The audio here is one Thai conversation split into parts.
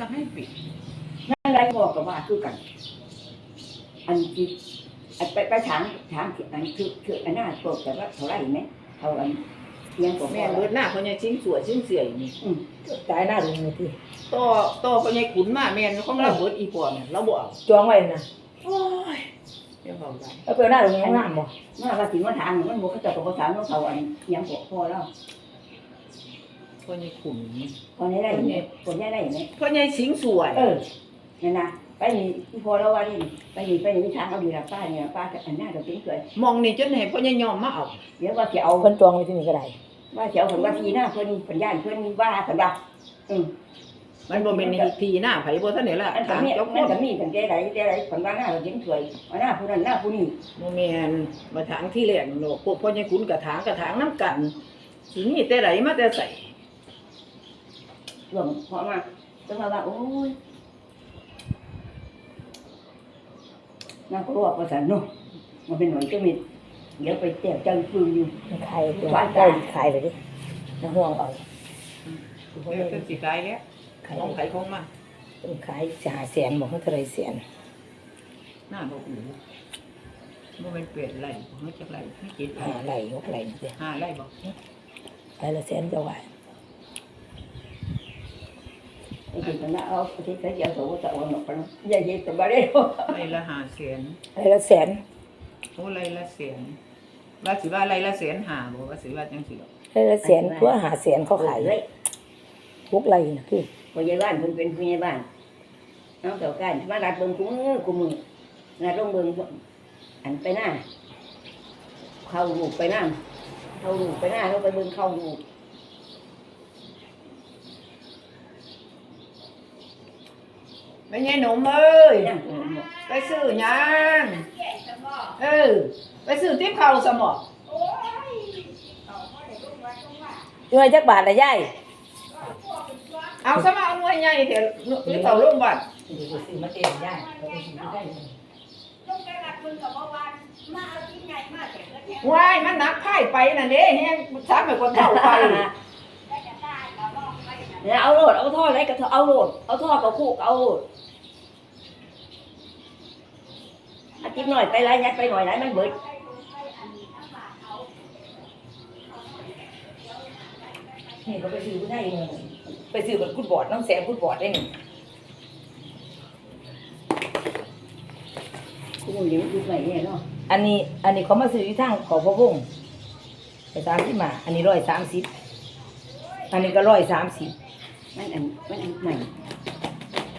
จะให้ปิดนั่นไรบอกกับว่าคือกัน อันที่อันไปไปถามถามที่อันคือคืออันน่าโกรธแต่ว่าเท่าไหรไหมเท่าอันเพียงกว่าแม่เบิดหน้าเขาใหญ่ชิ้นสวยชิ้นเสียนี่ตายหน้าลุงเลยที่ต่อต่อเขาใหญ่ขุนมาแม่นของเราเบิดอีกว่าเนี่ยเราบ่เอาจองไว้นะโอ้ยเดี๋ยวเขาได้แล้วเปิดหน้าลุงยังงามบ่มาว่าสิมาถามมันบอกเขาจะกับภาษาของเขาอันยังบอกพอแล้ว เขาใหญ่ขุนคนนี้ได้ไหมคนนี้ได้ไหมเขาใหญ่สิงสวย เออนั่นนะไปนี่พอแล้วว่านี่ไปนี่ไปนี่ทางเขาดีละป้าเนี่ยป้าจะอันน่าจะเป็นสวยมองนี่จนให้เขาใหญ่ยอมมาเอาเดี๋ยวว่าจะเอาเพิ่นจองไว้ที่นี่ก็ได้ว่าจะเอาผลว่าทีหน้าเพิ่นเพิ่นย่านเพิ่นว่าผลว่าอืมมันบ่เป็นในทีหน้าไผบ่ทันได้ละอันก็ถามมีเจ้าคมันนก็มีเป็นใจไหนใจไหนผลว่าหน้าเราจิ้งสวยว่าหน้าผู้นั้นหน้าผู้นี้บ่แม่นมาถางที่แรกโลกพวกพ่อใหญ่ขุนกระถางกระถางน้ำกันสิมีแต่ไหลมาแต่ใส่ รวมเพราะว่าจังว่าว่าโอ้ยน่ากลัวประสานเนาะมันเป็นหน่อยก็มีเดี๋ยวไปแจกจังฟืนอยู่มันขายตัวได้ขายเลยดิน้าห่วงเอาเดี๋ยวจะสิขายแล้วขายของไผของมันเป็นขายจ่าแสนบอกว่าเท่าไรแสนหน้าบ่หูบ่แม่นเปลี่ยนไรบ่จักไรไม่กินหาไหลยกไหลเดียวหาไรบ่ขายละแสนจะไหวไอ้ที่มันเอาที่ใส่ยาสูบจะเอาหนกไปอย่าเย็บตัวบ้าเด้อไรละห้าแสนขายละแสนโอ้ไรละแสนว่าสิว่าไรละแสนหาบ่ว่าสิว่าจังสิดอกขายละแสนตัวหาแสนเขาขายเลยพวกไรนะคือผู้ใหญ่บ้านเพิ่นเป็นผู้ใหญ่บ้านน้องเต่ากันมาดัดเบิ่งกูมือกูมือนัดลงเบิ่งอันไปหน้า เข้าลูกไปหน้าเข้าลูกไปหน้าเขาไปเบิ่งเข้าลูก แม่ยายหนมเอ้ยนั่งไปซื้อหยังเออไปซื้อติ๊บข้าวสมอเงินจักบาทละยายเอาซะมาเอาหน่วยใหญ่เถอะหรือเต่าลงบัดเดี๋ยวซื้อมาเต็มยายเราไปซื้อได้ว้ายมันหนักไผ่ไปน่ะเด้แฮงซักไปกว่าเท่าไป เนี่ยเอาโลดเอาท่ออะไรก็เอาโลดเอาท่อกับคู่เอาโลดอาทิตย์หน่อยไปไรยัดไปหน่อยไรมันเบิดนี่ก็ไปซื้อได้เงินไปซื้อบนกุดบอร์ดน้องแสนกุดบอร์ดได้นี่กูมึงเลี้ยงดูไปเนี่ยเนาะอันนี้อันนี้เขามาซื้อที่ทางขอพระวงศ์ไปสามสิบมา อันนี้ร้อยสามสิบอันนี้ก็ร้อยสามสิบ มันอันมันอันใหม่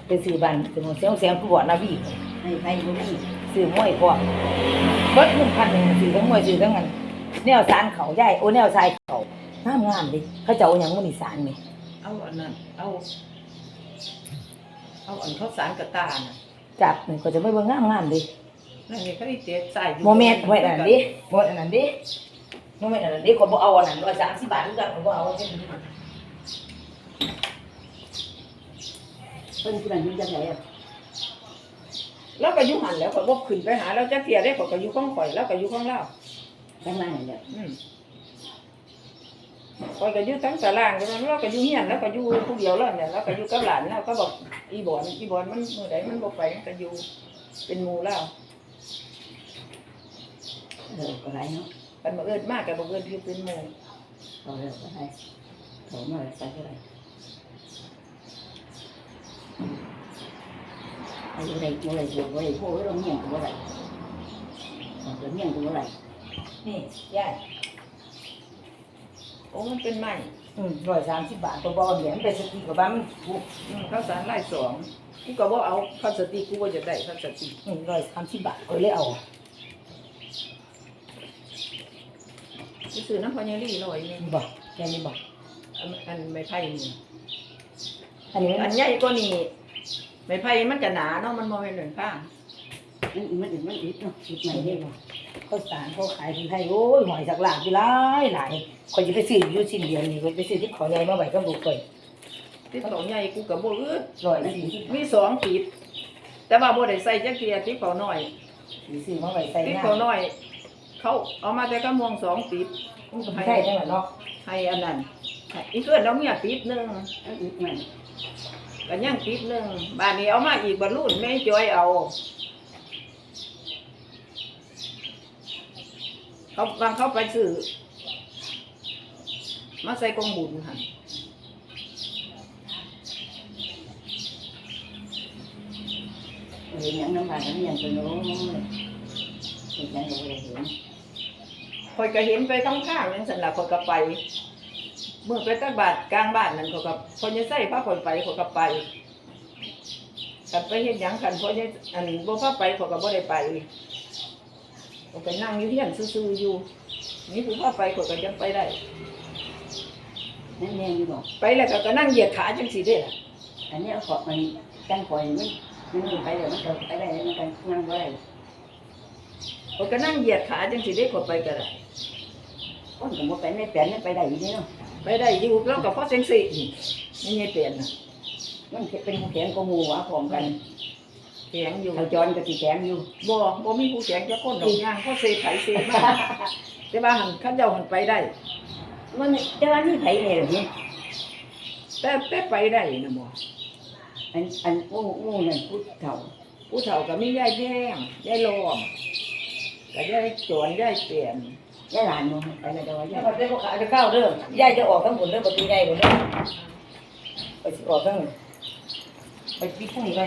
ไปซื้อบันซื้อหมดเสียงเสียงกุดบอร์ดนาวีให้ใครรู้นี่ซื้อมวยพวกเบิดหนึ่งพันหนึ่งซื้อทั้งมวยซื้อทั้งนั้นแนวสารเขาใหญ่โอ้แนวทรายเขางามงามๆดิเขาจะเอาอย่างมันอีสานไหมเอาอันนั้นเอา เอาอันข้าวสารกระตาน่ะจับนี่ก็จะไม่เบิ่งงามงามๆดินั่นนี่เขาได้เตะใส่โมเมนต์ไว้อันนั้นดิโมเมนต์อันนั้นดิโมเมนต์อันนั้นดิคนบ่เอาอันนั้นร้อยสามสิบบาททุกอย่างคนบ่เอาอันนั้น เพิ่นผู้นั้นอยู่จังไหนอะแล้วก็อยู่หันแล้วก็บ่ขึ้นไปหาแล้วจักเที่ยได้ก็ก็อยู่ของข่อยแล้วก็อยู่ของเราจังไรเนี่ยอืมข่อยก็อยู่ทั้งตารางแล้วเราก็อยู่เฮียนแล้วก็อยู่ผู้เดียวแล้วเนี่ยแล้วก็อยู่กับหลานแล้วก็บอกอีบอนอีบอนมันมื้อใดมันบ่ไปมันก็อยู่เป็นหมู่แล้วเออก็ไรเนาะมันบ่เอิ้นมากก็บ่เอิ้นคือเป็นหมู่เอาเลยก็ไรโถมาใส่ก็ไรไอ้ อะไรอะไรอยู่อะไรพวกเราเมี่ยงตัวอะไรเราเมี่ยงตัวอะไรนี่ยายโอ้มันเป็นไม้อืมร้อยสามสิบบาทตัวบ่เอาเหรียญไปสติกับบ้านถูกอืมข้าวสารไล่สองกูก็บ่เอาพลาสติกกูบ่จะได้พลาสติกอืมร้อยสามสิบบาทก็เลยเอาไปซื้อน้ำพญาลีร้อยหนึงบอกแค่นี้บอกอันอันไม้ไผ่นี่อันนี้อัมันนใหญ่กว่านี้ ไม้ไผ่มันก็หนาเนาะมันบ่แม่นหมือนข้างมันมันมันอิดเนาะอิดใหม่เด้เนาะข้าวสารเขาขายคนไทยโอ้ยหอยสักหลากอยู่หลายหลายคนจะไปซื้ออยู่สิ้นเดือนนี่คนไปซื้อที่ขอใหญ่มาไว้ก็บุกไปที่เขาใหญ่กูก็บ่อึดร้อยสี่สิบมีสองขีดแต่ว่าบ่ได้ใส่จักเทียที่เขาน้อยซื้อมาไว้ใส่ที่หน้าเขาน้อย เขาเอามาแต่กระมวงสองติดมันก็ไม่ใช่จังหวะเนาะให้อันนั้นอีกเพื่อนเราเมียติดหนึ่งอันอิดใหม ก็ยังติดหนึงบ้านนี้เอามาอีกบรรลุนแม่จอยเอา เขาบางเขาไปซื้อมาใส่กองบุญค่ะเห็นอย่างน้ำบานน้ำยังเป็นโน้เห็นอย่างเราเห็นคอยก็เห็นไปทั้งข้างยังสันหลักคอยก็ไป เมื่อไปตักบาทกลางบ้านนั่นเขาก็พอจะใส่ผ้าคนไปเขาก็ไปกันไปเห็นยังกันพอจะอันบ่พาไปเขาก็บ่ได้ไปเขาก็นั่งอยู่เฮียนซื่อๆอยู่ นี่ผู้พาไปเขาก็ยังไปได้นั่นแน่อยู่บอกไปแล้วก็ก็นั่งเหยียดขาจังสีได้ล่ะอันนี้เอาขอบมันกันคอยมันมันไปเลยมันก็ไปได้มันกันนั่งไว้เขาก็นั่งเหยียดขาจังสีได้เขาไปก็ได้คนก็บ่ไปไม่เปลี่ยนไม่ไปได้อยู่นี่เนาะ ไปได้อยู่แล้วก็เพราะเซ็งสี่นี่ไม่เปลี่ยนนะมันเป็นผู้แข็งก็มูวะพร้อมกันแข็งอยู่เขาจรก็สิแข็งอยู่บ่บ่มีผู้แข็งจะคนดอกย่างเขาเซไถเซมาแต่ว่าหันเข้าเจ้าหันไปได้ มันแต่ว่านี่ไผเนี่ยเหรอนี่แต่แต่ไปได้นะบ่อันอันงูงูนั่นพุทธเฒ่าผู้เฒ่าก็มียายแพงยายล้อมก็ยายจวนยายเปลี่ยน ย่าหลานเนาะไปแล้วแต่ว่าแล้ย่าวก็เป็นพวกขาจะเข้าเด้อยายจะออกทั้งหมดเด้อประตูใหญ่หมดเด้อไปสิออกทั้งไปปิดทั้งนี้ไว้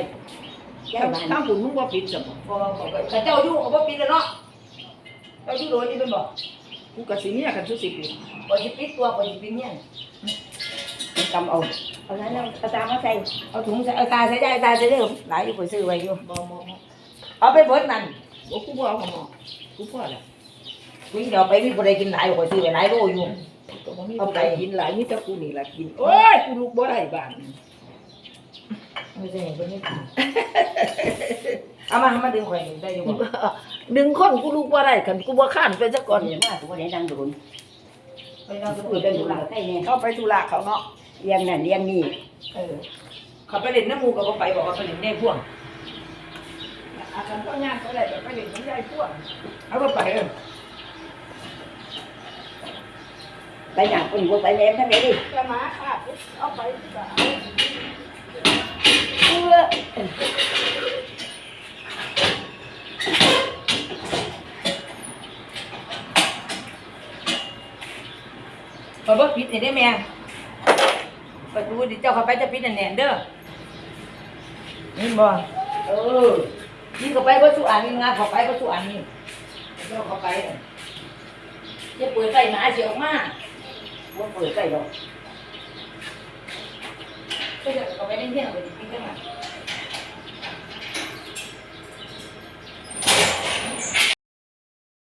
ย่าหลานทางคุณมึงบ่ปิดซะบ่พอเขาก็เขาเจ้าอยู่ก็บ่ปิดแล้วเนาะเจ้าอยู่โดนนี่เป็นบ่กูก็สิเมียกันสุสิปิดบ่สิปิดตัวบ่สิปิดเนี่ยมันกำเอาเอานั้นเอาเอาตามมาใส่เอาถุงใส่เอาตาใส่ได้ตาใส่ได้หลายอยู่ไปซื้อไว้อยู่บ่บ่บ่เอาไปเบิดนั่นบ่กูบ่เอาของหมอกูพอแล้ว คุยเดี๋ยวไปมีบ่ได้กินหลายก็ซื้อไว้หลายโลอยู่ก็บ่มีผู้ใดกินหลายมีแต่กูนี่ล่ะกิน โอ้ยกูลุกบ่ได้บ้านไม่ใช่เพิ่นไม่กินเอามามาดึงข่อยได้อยู่บ่ดึงคนกูลุกบ่ได้คันกูบ่ข้านไปซะก่ก่ออนนเดี๋ยวมาตัวนี้ดังโดนไปนอนสเปิมุดดเป็ได้นอดูยู่หล่ะลังใกล้เนี่ยเข้าไปธุระเขาเนาะเลี้ยงนั่นเลี้ยงนี่เออเขาไปเล่นน้ำมูกก็บ่ไปบอกว่าไปเล่นได้พ่วงอาจารย์ก็ย่างก็ได้แบบไปเล่นน้ำยายพวกเอาก็ไปเออ ไปหนักคนบ่ไปแม่ทั้งนี้ดิแต่หมาค่ะเอาไปก็เอาเพื่อพอบ่ปิดนี่ได้แม่ประตูดิเจ้าเข้าไปจะปิดแน่นๆเด้อนี่บ่เออนี่เข้าไปบ่สุอันนี่งาเข้าไปบ่สุอันนี่เจ้าเข้าไปน่ะจะเปิดไฟหมาสิออกมาบ่เปิดใส่ดอกก็จะเข้า ไปในเที่ยงไปปิดจังได๋